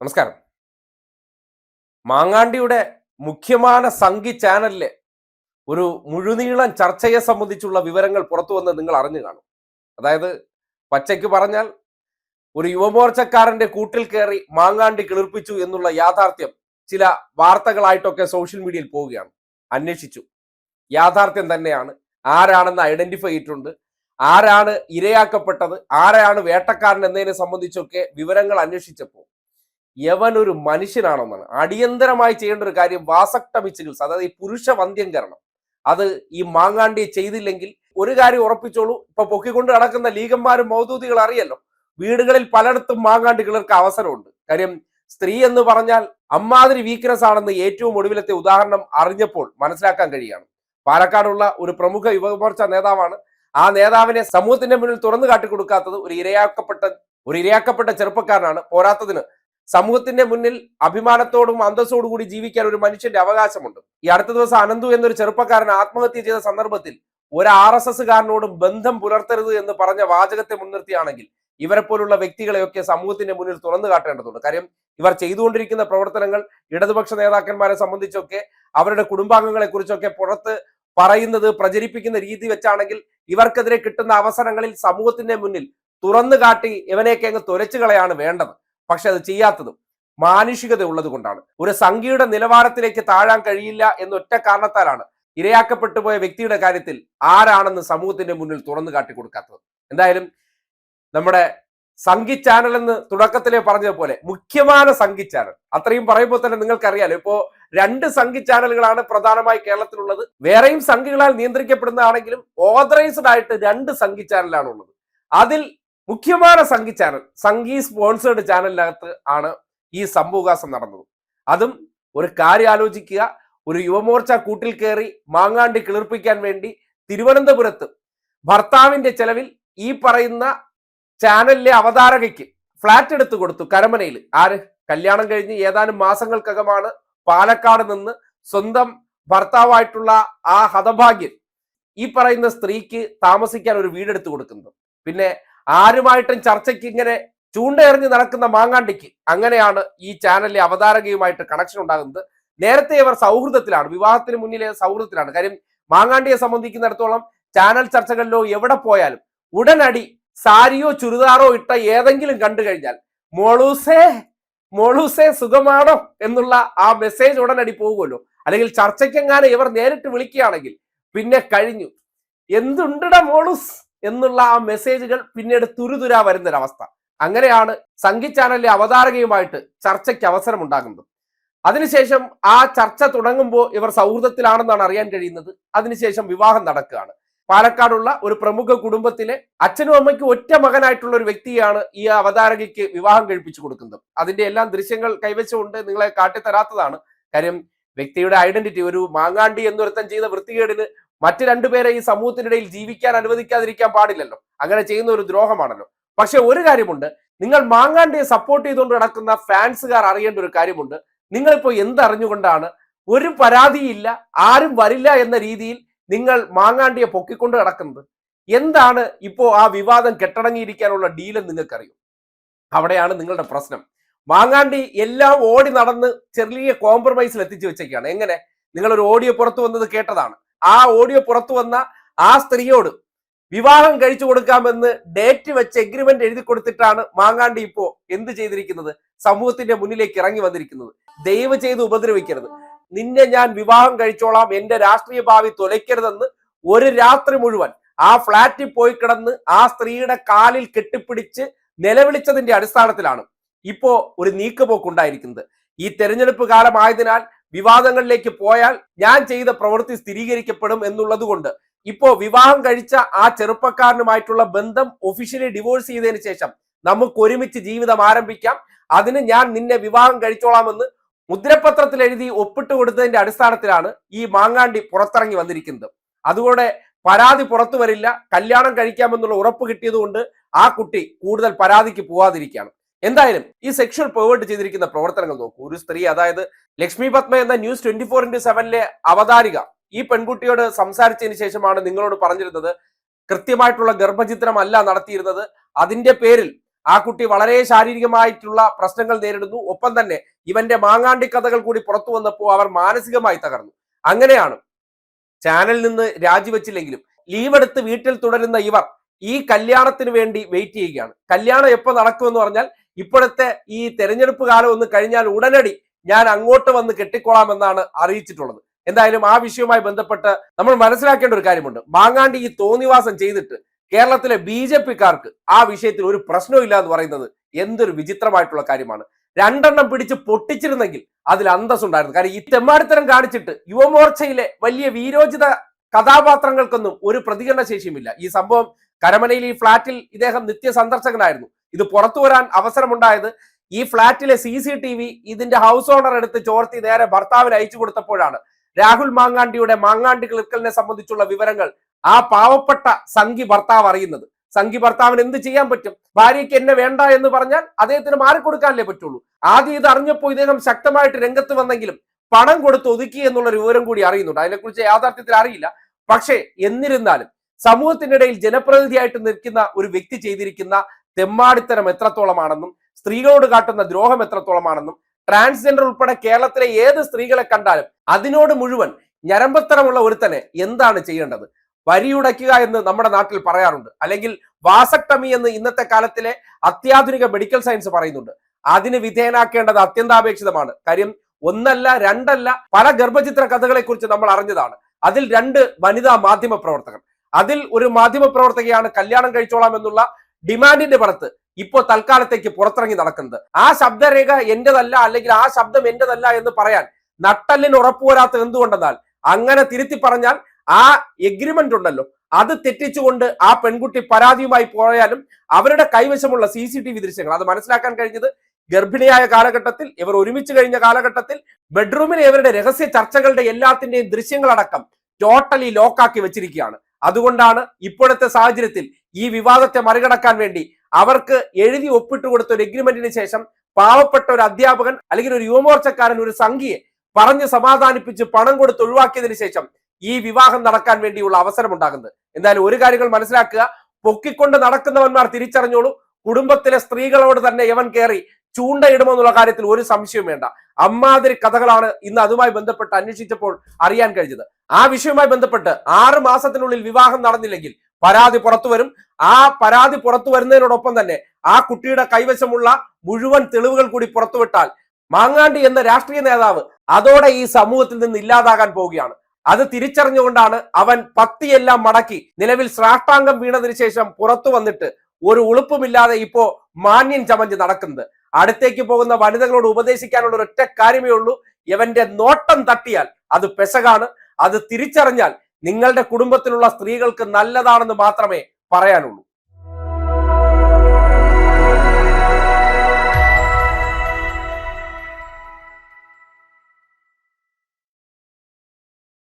നമസ്കാരം. മാങ്ങാണ്ടിയുടെ മുഖ്യமான സംഘി ചാനലിലെ ഒരു മുഴുനീളം ചർച്ചയെ സംബന്ധിച്ചുള്ള വിവരങ്ങൾ പുറത്തു വന്ന് നിങ്ങൾ അറിഞ്ഞു കാണും. അതായത് പച്ചയ്ക്ക് പറഞ്ഞാൽ ഒരു യുവമോർച്ചക്കാരന്റെ കൂട്ടിൽ കയറി മാങ്ങാണ്ടി കിളിർപ്പിച്ചു എന്നുള്ള യാഥാർത്ഥ്യം ചില വാർത്തകളായിട്ടൊക്കെ സോഷ്യൽ മീഡിയയിൽ പോവുകയാണ്. അന്വേഷിച്ചു. യാഥാർത്ഥ്യം തന്നെയാണ്. ആരാണെന്ന് ഐഡന്റിഫൈ ചെയ്തിട്ടുണ്ട്. ആരാണ് ഇരയാക്കപ്പെട്ടത്? ആരാണ് വേട്ടക്കാരൻ എന്നതിനെ സംബന്ധിച്ചൊക്കെ വിവരങ്ങൾ അന്വേഷിച്ചപ്പോൾ യവൻ ഒരു മനുഷ്യനാണെന്നാണ്. അടിയന്തരമായി ചെയ്യേണ്ട ഒരു കാര്യം വാസക്ടമി ചികിത്സ അതായത് ഈ പുരുഷ വന്ധ്യംകരണം അത് ഈ മാങ്ങാണ്ടി ചെയ്തില്ലെങ്കിൽ ഒരു കാര്യം ഉറപ്പിച്ചോളൂ. ഇപ്പൊ പൊക്കിക്കൊണ്ട് നടക്കുന്ന ലീഗന്മാരും മൗദൂദികൾ അറിയല്ലോ. വീടുകളിൽ പലയിടത്തും മാങ്ങാണ്ടി കിളർക്ക് അവസരമുണ്ട്. കാര്യം സ്ത്രീ എന്ന് പറഞ്ഞാൽ അമ്മാതിരി വീക്ക്നെസ് ആണെന്ന് ഏറ്റവും ഒടുവിലത്തെ ഉദാഹരണം അറിഞ്ഞപ്പോൾ മനസ്സിലാക്കാൻ കഴിയുകയാണ്. പാലക്കാടുള്ള ഒരു പ്രമുഖ യുവമോർച്ച നേതാവാണ്. ആ നേതാവിനെ സമൂഹത്തിന്റെ മുന്നിൽ തുറന്നു കാട്ടിക്കൊടുക്കാത്തത് ഒരു ഇരയാക്കപ്പെട്ട ഒരു ഇരയാക്കപ്പെട്ട ചെറുപ്പക്കാരനാണ്. പോരാത്തതിന് സമൂഹത്തിന്റെ മുന്നിൽ അഭിമാനത്തോടും അന്തസ്സോടും കൂടി ജീവിക്കാൻ ഒരു മനുഷ്യന്റെ അവകാശമുണ്ട്. ഈ അടുത്ത ദിവസം അനന്തു എന്നൊരു ചെറുപ്പക്കാരൻ ആത്മഹത്യ ചെയ്ത സന്ദർഭത്തിൽ ഒരു ആർ എസ് എസ്സുകാരനോടും ബന്ധം പുലർത്തരുത് എന്ന് പറഞ്ഞ വാചകത്തെ മുൻനിർത്തിയാണെങ്കിൽ ഇവരെ പോലുള്ള വ്യക്തികളെയൊക്കെ സമൂഹത്തിന്റെ മുന്നിൽ തുറന്നു കാട്ടേണ്ടതുണ്ട്. കാര്യം ഇവർ ചെയ്തുകൊണ്ടിരിക്കുന്ന പ്രവർത്തനങ്ങൾ ഇടതുപക്ഷ നേതാക്കന്മാരെ സംബന്ധിച്ചൊക്കെ അവരുടെ കുടുംബാംഗങ്ങളെ കുറിച്ചൊക്കെ പുറത്ത് പറയുന്നത് പ്രചരിപ്പിക്കുന്ന രീതി വെച്ചാണെങ്കിൽ ഇവർക്കെതിരെ കിട്ടുന്ന അവസരങ്ങളിൽ സമൂഹത്തിന്റെ മുന്നിൽ തുറന്നു കാട്ടി ഇവനെയൊക്കെ അങ്ങ് തുരച്ചു കളയാണ് വേണ്ടത്. പക്ഷെ അത് ചെയ്യാത്തതും മാനുഷികത ഉള്ളത് കൊണ്ടാണ്. ഒരു സംഖ്യയുടെ നിലവാരത്തിലേക്ക് താഴാൻ കഴിയില്ല എന്നൊറ്റ കാരണത്താലാണ് ഇരയാക്കപ്പെട്ടു പോയ വ്യക്തിയുടെ കാര്യത്തിൽ ആരാണെന്ന് സമൂഹത്തിന്റെ മുന്നിൽ തുറന്നു കാട്ടി കൊടുക്കാത്തത്. എന്തായാലും നമ്മുടെ സംഘി ചാനൽ എന്ന് തുടക്കത്തിലെ പറഞ്ഞതുപോലെ മുഖ്യമായ സംഘി ചാനൽ അത്രയും പറയുമ്പോൾ തന്നെ നിങ്ങൾക്കറിയാലോ ഇപ്പോ രണ്ട് സംഘി ചാനലുകളാണ് പ്രധാനമായി കേരളത്തിലുള്ളത്. വേറെയും സംഘികളാൽ നിയന്ത്രിക്കപ്പെടുന്നതാണെങ്കിലും ഓതറൈസ്ഡ് ആയിട്ട് രണ്ട് സംഘി ചാനലാണ് ഉള്ളത് അതിൽ മുഖ്യமான സംഗി ചാനൽ സംഗി സ്പോൺസേഡ് ചാനലിനകത്ത് ആണ് ഈ സംഭവകാശം നടന്നത്. അതും ഒരു കാര്യം ആലോചിക്കുക ഒരു യുവമോർച്ച കൂട്ടിൽ കയറി മാങ്ങാണ്ടി കിളിർപ്പിക്കാൻ വേണ്ടി തിരുവനന്തപുരത്ത് ഭർത്താവിന്റെ ചെലവിൽ ഈ പറയുന്ന ചാനലിലെ അവതാരകയ്ക്ക് ഫ്ളാറ്റ് എടുത്തു കൊടുത്തു കരമനയിൽ ആര്? കല്യാണം കഴിഞ്ഞ് ഏതാനും മാസങ്ങൾക്കകമാണ് പാലക്കാട് നിന്ന് സ്വന്തം ഭർത്താവായിട്ടുള്ള ആ ഹതഭാഗ്യൻ ഈ പറയുന്ന സ്ത്രീക്ക് താമസിക്കാൻ ഒരു വീടെടുത്ത് കൊടുക്കുന്നത്. പിന്നെ ആരുമായിട്ടും ചർച്ചയ്ക്ക് ഇങ്ങനെ ചൂണ്ടയെറിഞ്ഞ് നടക്കുന്ന മാങ്ങാണ്ടിക്ക് അങ്ങനെയാണ് ഈ ചാനലിലെ അവതാരകയുമായിട്ട് കണക്ഷൻ ഉണ്ടാകുന്നത്. നേരത്തെ ഇവർ സൗഹൃദത്തിലാണ് വിവാഹത്തിന് മുന്നിലെ സൗഹൃദത്തിലാണ്. കാര്യം മാങ്ങാണ്ടിയെ സംബന്ധിക്കുന്നിടത്തോളം ചാനൽ ചർച്ചകളിലോ എവിടെ പോയാലും ഉടനടി സാരിയോ ചുരിദാറോ ഇട്ട ഏതെങ്കിലും കണ്ടു കഴിഞ്ഞാൽ മോളൂസേ മോളൂസേ സുഖമാണോ എന്നുള്ള ആ മെസ്സേജ് ഉടനടി പോകുമല്ലോ. അല്ലെങ്കിൽ ചർച്ചയ്ക്കെങ്ങാനും ഇവർ നേരിട്ട് വിളിക്കുകയാണെങ്കിൽ പിന്നെ കഴിഞ്ഞു. എന്തുണ്ടടാ മോളൂസ്? എന്നുള്ള ആ മെസ്സേജുകൾ പിന്നീട് തുരുതുരാ വരുന്നൊരവസ്ഥ. അങ്ങനെയാണ് സംഗീത് ചാനലിലെ അവതാരകയുമായിട്ട് ചർച്ചയ്ക്ക് അവസരം ഉണ്ടാകുന്നത് അതിനുശേഷം ആ ചർച്ച തുടങ്ങുമ്പോൾ ഇവർ സൗഹൃദത്തിലാണെന്നാണ് അറിയാൻ കഴിയുന്നത്. അതിനുശേഷം വിവാഹം നടക്കുകയാണ്. പാലക്കാടുള്ള ഒരു പ്രമുഖ കുടുംബത്തിലെ അച്ഛനും അമ്മയ്ക്കും ഒറ്റ മകനായിട്ടുള്ള ഒരു വ്യക്തിയാണ് ഈ അവതാരകയ്ക്ക് വിവാഹം കഴിപ്പിച്ചു കൊടുക്കുന്നത്. അതിന്റെ എല്ലാം ദൃശ്യങ്ങൾ കൈവച്ചുകൊണ്ട് നിങ്ങളെ കാട്ടിത്തരാത്തതാണ്. കാര്യം വ്യക്തിയുടെ ഐഡന്റിറ്റി ഒരു മാങ്ങാണ്ടി എന്നൊരുത്തൻ ചെയ്ത വൃത്തികേടിന് മറ്റു രണ്ടുപേരെ ഈ സമൂഹത്തിനിടയിൽ ജീവിക്കാൻ അനുവദിക്കാതിരിക്കാൻ പാടില്ലല്ലോ. അങ്ങനെ ചെയ്യുന്ന ഒരു ദ്രോഹമാണല്ലോ. പക്ഷെ ഒരു കാര്യമുണ്ട്. നിങ്ങൾ മാങ്ങാണ്ടിയെ സപ്പോർട്ട് ചെയ്തുകൊണ്ട് നടക്കുന്ന ഫാൻസുകാർ അറിയേണ്ട ഒരു കാര്യമുണ്ട്. നിങ്ങളിപ്പോ എന്തറിഞ്ഞുകൊണ്ടാണ് ഒരു പരാതിയില്ല ആരും വരില്ല എന്ന രീതിയിൽ നിങ്ങൾ മാങ്ങാണ്ടിയെ പൊക്കിക്കൊണ്ട് നടക്കുന്നത്. എന്താണ് ഇപ്പോ ആ വിവാദം കെട്ടടങ്ങിയിരിക്കാനുള്ള ഡീലെന്ന് നിങ്ങൾക്കറിയും? അവിടെയാണ് നിങ്ങളുടെ പ്രശ്നം. മാങ്ങാണ്ടി എല്ലാം ഓടി നടന്ന് ചെറിയ കോംപ്രമൈസിൽ എത്തിച്ചു വെച്ചേക്കാണ്. എങ്ങനെ? നിങ്ങളൊരു ഓഡിയോ പുറത്തു വന്നത് കേട്ടതാണ്. ആ ഓഡിയോ പുറത്തു വന്ന ആ സ്ത്രീയോട് വിവാഹം കഴിച്ചു കൊടുക്കാമെന്ന് ഡേറ്റ് വെച്ച് എഗ്രിമെന്റ് എഴുതി കൊടുത്തിട്ടാണ് മാങ്ങാണ്ടി ഇപ്പോ എന്ത് ചെയ്തിരിക്കുന്നത്? സമൂഹത്തിന്റെ മുന്നിലേക്ക് ഇറങ്ങി വന്നിരിക്കുന്നത്. ദയവ് ചെയ്ത് ഉപദ്രവിക്കരുത്. നിന്നെ ഞാൻ വിവാഹം കഴിച്ചോളാം. എന്റെ രാഷ്ട്രീയ ഭാവി തുലയ്ക്കരുതെന്ന് ഒരു രാത്രി മുഴുവൻ ആ ഫ്ളാറ്റിൽ പോയി കിടന്ന് ആ സ്ത്രീയുടെ കാലിൽ കെട്ടിപ്പിടിച്ച് നിലവിളിച്ചതിന്റെ അടിസ്ഥാനത്തിലാണ് ഇപ്പോ ഒരു നീക്കുപോക്ക് ഉണ്ടായിരിക്കുന്നത് ഈ തെരഞ്ഞെടുപ്പ് കാലമായതിനാൽ വിവാദങ്ങളിലേക്ക് പോയാൽ ഞാൻ ചെയ്ത പ്രവൃത്തി സ്ഥിരീകരിക്കപ്പെടും എന്നുള്ളത് കൊണ്ട് ഇപ്പോ വിവാഹം കഴിച്ച ആ ചെറുപ്പക്കാരനുമായിട്ടുള്ള ബന്ധം ഒഫീഷ്യലി ഡിവോഴ്സ് ചെയ്തതിനു ശേഷം നമുക്ക് ഒരുമിച്ച് ജീവിതം ആരംഭിക്കാം. അതിന് ഞാൻ നിന്നെ വിവാഹം കഴിച്ചോളാമെന്ന് മുദ്രപത്രത്തിൽ എഴുതി ഒപ്പിട്ട് കൊടുത്തതിന്റെ അടിസ്ഥാനത്തിലാണ് ഈ മാങ്ങാണ്ടി പുറത്തിറങ്ങി വന്നിരിക്കുന്നത്. അതുകൂടെ പരാതി പുറത്തു വരില്ല. കല്യാണം കഴിക്കാമെന്നുള്ള ഉറപ്പ് കിട്ടിയതുകൊണ്ട് ആ കുട്ടി കൂടുതൽ പരാതിക്ക് പോവാതിരിക്കുകയാണ്. എന്തായാലും ഈ സെക്ഷൽ പെർവേർട്ട് ചെയ്തിരിക്കുന്ന പ്രവർത്തനങ്ങൾ നോക്കൂ. ഒരു സ്ത്രീ അതായത് ലക്ഷ്മി പത്മ എന്ന ന്യൂസ് ട്വന്റി ഫോർ ഇന്റു സെവനിലെ അവതാരിക. ഈ പെൺകുട്ടിയോട് സംസാരിച്ചതിന് ശേഷമാണ് നിങ്ങളോട് പറഞ്ഞിരുന്നത് കൃത്യമായിട്ടുള്ള ഗർഭചിത്രമല്ല നടത്തിയിരുന്നത്. അതിന്റെ പേരിൽ ആ കുട്ടി വളരെ ശാരീരികമായിട്ടുള്ള പ്രശ്നങ്ങൾ നേരിടുന്നു. ഒപ്പം തന്നെ ഇവന്റെ മാങ്ങാണ്ടി കഥകൾ കൂടി പുറത്തു വന്നപ്പോൾ അവർ മാനസികമായി തകർന്നു. അങ്ങനെയാണ് ചാനലിൽ നിന്ന് രാജിവെച്ചില്ലെങ്കിലും ലീവ് എടുത്ത് വീട്ടിൽ തുടരുന്ന ഇവർ ഈ കല്യാണത്തിന് വേണ്ടി വെയിറ്റ് ചെയ്യുകയാണ്. കല്യാണം എപ്പോ നടക്കുമെന്ന് പറഞ്ഞാൽ ഇപ്പോഴത്തെ ഈ തെരഞ്ഞെടുപ്പ് കാലം ഒന്ന് കഴിഞ്ഞാൽ ഉടനടി ഞാൻ അങ്ങോട്ട് വന്ന് കെട്ടിക്കോളാമെന്നാണ് അറിയിച്ചിട്ടുള്ളത്. എന്തായാലും ആ വിഷയവുമായി ബന്ധപ്പെട്ട് നമ്മൾ മനസ്സിലാക്കേണ്ട ഒരു കാര്യമുണ്ട്. മാങ്ങാണ്ടി ഈ തോന്നിവാസം ചെയ്തിട്ട് കേരളത്തിലെ ബി ജെ പിക്കാർക്ക് ആ വിഷയത്തിൽ ഒരു പ്രശ്നവും ഇല്ല എന്ന് പറയുന്നത് എന്തൊരു വിചിത്രമായിട്ടുള്ള കാര്യമാണ്. രണ്ടെണ്ണം പിടിച്ച് പൊട്ടിച്ചിരുന്നെങ്കിൽ അതിൽ അന്തസ്സുണ്ടായിരുന്നു. കാരണം ഈ തെമ്മാടിത്തരം കാണിച്ചിട്ട് യുവമോർച്ചയിലെ വലിയ വീരോചിത കഥാപാത്രങ്ങൾക്കൊന്നും ഒരു പ്രതികരണ ശേഷിയുമില്ല ഈ സംഭവം കരമനയിൽ ഈ ഫ്ളാറ്റിൽ ഇദ്ദേഹം നിത്യ സന്ദർശകനായിരുന്നു ഇത് പുറത്തു വരാൻ അവസരമുണ്ടായത് ഈ ഫ്ളാറ്റിലെ സി സി ടി വി ഇതിന്റെ ഹൗസ് ഓണർ എടുത്ത് ചോർത്തി നേരെ ഭർത്താവിന് അയച്ചു കൊടുത്തപ്പോഴാണ്. രാഹുൽ മാങ്ങാണ്ടിയുടെ മാങ്ങാണ്ടി ക്ലിക്കലിനെ സംബന്ധിച്ചുള്ള വിവരങ്ങൾ ആ പാവപ്പെട്ട സംഘി ഭർത്താവ് അറിയുന്നത്. സംഘി ഭർത്താവിന് എന്ത് ചെയ്യാൻ പറ്റും? ഭാര്യയ്ക്ക് എന്നെ വേണ്ട എന്ന് പറഞ്ഞാൽ അദ്ദേഹത്തിന് മാറിക്കൊടുക്കാനല്ലേ പറ്റുള്ളൂ. ആദ്യം ഇത് അറിഞ്ഞപ്പോൾ ഇദ്ദേഹം ശക്തമായിട്ട് രംഗത്ത് വന്നെങ്കിലും പണം കൊടുത്ത് ഒതുക്കി എന്നുള്ള ഒരു വിവരം കൂടി അറിയുന്നുണ്ട്. അതിനെക്കുറിച്ച് യാഥാർത്ഥ്യത്തിൽ അറിയില്ല. പക്ഷേ എന്നിരുന്നാലും സമൂഹത്തിനിടയിൽ ജനപ്രതിനിധിയായിട്ട് നിൽക്കുന്ന ഒരു വ്യക്തി ചെയ്തിരിക്കുന്ന തെമ്മാടിത്തരം എത്രത്തോളമാണെന്നും സ്ത്രീകളോട് കാട്ടുന്ന ദ്രോഹം എത്രത്തോളമാണെന്നും ട്രാൻസ്ജെൻഡർ ഉൾപ്പെടെ കേരളത്തിലെ ഏത് സ്ത്രീകളെ കണ്ടാലും അതിനോട് മുഴുവൻ ഞരമ്പത്തരമുള്ള ഒരുത്തനെ എന്താണ് ചെയ്യേണ്ടത്? വരിയുടയ്ക്കുക എന്ന് നമ്മുടെ നാട്ടിൽ പറയാറുണ്ട്. അല്ലെങ്കിൽ വാസക്ടമി എന്ന് ഇന്നത്തെ കാലത്തിലെ അത്യാധുനിക മെഡിക്കൽ സയൻസ് പറയുന്നുണ്ട്. അതിന് വിധേയനാക്കേണ്ടത് അത്യന്താപേക്ഷിതമാണ്. കാര്യം ഒന്നല്ല രണ്ടല്ല പല ഗർഭചിത്ര കഥകളെ കുറിച്ച് നമ്മൾ അറിഞ്ഞതാണ്. അതിൽ രണ്ട് വനിതാ മാധ്യമ പ്രവർത്തകർ അതിൽ ഒരു മാധ്യമ പ്രവർത്തകയാണ് കല്യാണം കഴിച്ചോളാം എന്നുള്ള ഡിമാൻഡിന്റെ പുറത്ത് ഇപ്പോൾ തൽക്കാലത്തേക്ക് പുറത്തിറങ്ങി നടക്കുന്നത്. ആ ശബ്ദരേഖ എന്റേതല്ല അല്ലെങ്കിൽ ആ ശബ്ദം എന്റേതല്ല എന്ന് പറയാൻ നട്ടല്ലിന് ഉറപ്പുവരാത്ത എന്തുകൊണ്ടെന്നാൽ അങ്ങനെ തിരുത്തി പറഞ്ഞാൽ ആ എഗ്രിമെന്റ് ഉണ്ടല്ലോ. അത് തെറ്റിച്ചുകൊണ്ട് ആ പെൺകുട്ടി പരാതിയുമായി പോയാലും അവരുടെ കൈവശമുള്ള സി സി ടി വി ദൃശ്യങ്ങൾ അത് മനസ്സിലാക്കാൻ കഴിഞ്ഞത് ഗർഭിണിയായ കാലഘട്ടത്തിൽ ഇവർ ഒരുമിച്ച് കഴിഞ്ഞ കാലഘട്ടത്തിൽ ബെഡ്റൂമിലെ ഇവരുടെ രഹസ്യ ചർച്ചകളുടെ എല്ലാത്തിന്റെയും ദൃശ്യങ്ങളടക്കം ടോട്ടലി ലോക്കാക്കി വെച്ചിരിക്കുകയാണ്. അതുകൊണ്ടാണ് ഇപ്പോഴത്തെ സാഹചര്യത്തിൽ ഈ വിവാദത്തെ മറികടക്കാൻ വേണ്ടി അവർക്ക് എഴുതി ഒപ്പിട്ട് കൊടുത്ത ഒരു എഗ്രിമെന്റിന് ശേഷം പാവപ്പെട്ട ഒരു അധ്യാപകൻ അല്ലെങ്കിൽ ഒരു യുവമോർച്ചക്കാരൻ ഒരു സംഖ്യയെ പറഞ്ഞ് സമാധാനിപ്പിച്ച് പണം കൊടുത്ത് ഒഴിവാക്കിയതിന് ശേഷം ഈ വിവാഹം നടക്കാൻ വേണ്ടിയുള്ള അവസരം ഉണ്ടാകുന്നത് എന്തായാലും ഒരു കാര്യങ്ങൾ മനസ്സിലാക്കുക. പൊക്കിക്കൊണ്ട് നടക്കുന്നവന്മാർ തിരിച്ചറിഞ്ഞോളൂ. കുടുംബത്തിലെ സ്ത്രീകളോട് തന്നെ യവൻ കയറി ചൂണ്ടയിടുമെന്നുള്ള കാര്യത്തിൽ ഒരു സംശയവും വേണ്ട. അമ്മാതിരി കഥകളാണ് ഇന്ന് അതുമായി ബന്ധപ്പെട്ട് അന്വേഷിച്ചപ്പോൾ അറിയാൻ കഴിഞ്ഞത്. ആ വിഷയവുമായി ബന്ധപ്പെട്ട് ആറ് മാസത്തിനുള്ളിൽ വിവാഹം നടന്നില്ലെങ്കിൽ പരാതി പുറത്തു വരും. ആ പരാതി പുറത്തു വരുന്നതിനോടൊപ്പം തന്നെ ആ കുട്ടിയുടെ കൈവശമുള്ള മുഴുവൻ തെളിവുകൾ കൂടി പുറത്തുവിട്ടാൽ മാങ്ങാണ്ടി എന്ന രാഷ്ട്രീയ നേതാവ് അതോടെ ഈ സമൂഹത്തിൽ നിന്ന് ഇല്ലാതാകാൻ പോവുകയാണ്. അത് തിരിച്ചറിഞ്ഞുകൊണ്ടാണ് അവൻ പത്തിയെല്ലാം മടക്കി നിലവിൽ ശ്രാഷ്ടാംഗം വീണതിനു ശേഷം പുറത്തു വന്നിട്ട് ഒരു ഉളുപ്പുമില്ലാതെ ഇപ്പോ മാന്യൻ ചമഞ്ഞ് നടക്കുന്നത്. അടുത്തേക്ക് പോകുന്ന വനിതകളോട് ഉപദേശിക്കാനുള്ള ഒരൊറ്റ കാര്യമേ ഉള്ളൂ. ഇവന്റെ നോട്ടം തട്ടിയാൽ അത് പെശകാണ്. അത് തിരിച്ചറിഞ്ഞാൽ നിങ്ങളുടെ കുടുംബത്തിലുള്ള സ്ത്രീകൾക്ക് നല്ലതാണെന്ന് മാത്രമേ പറയാനുള്ളൂ.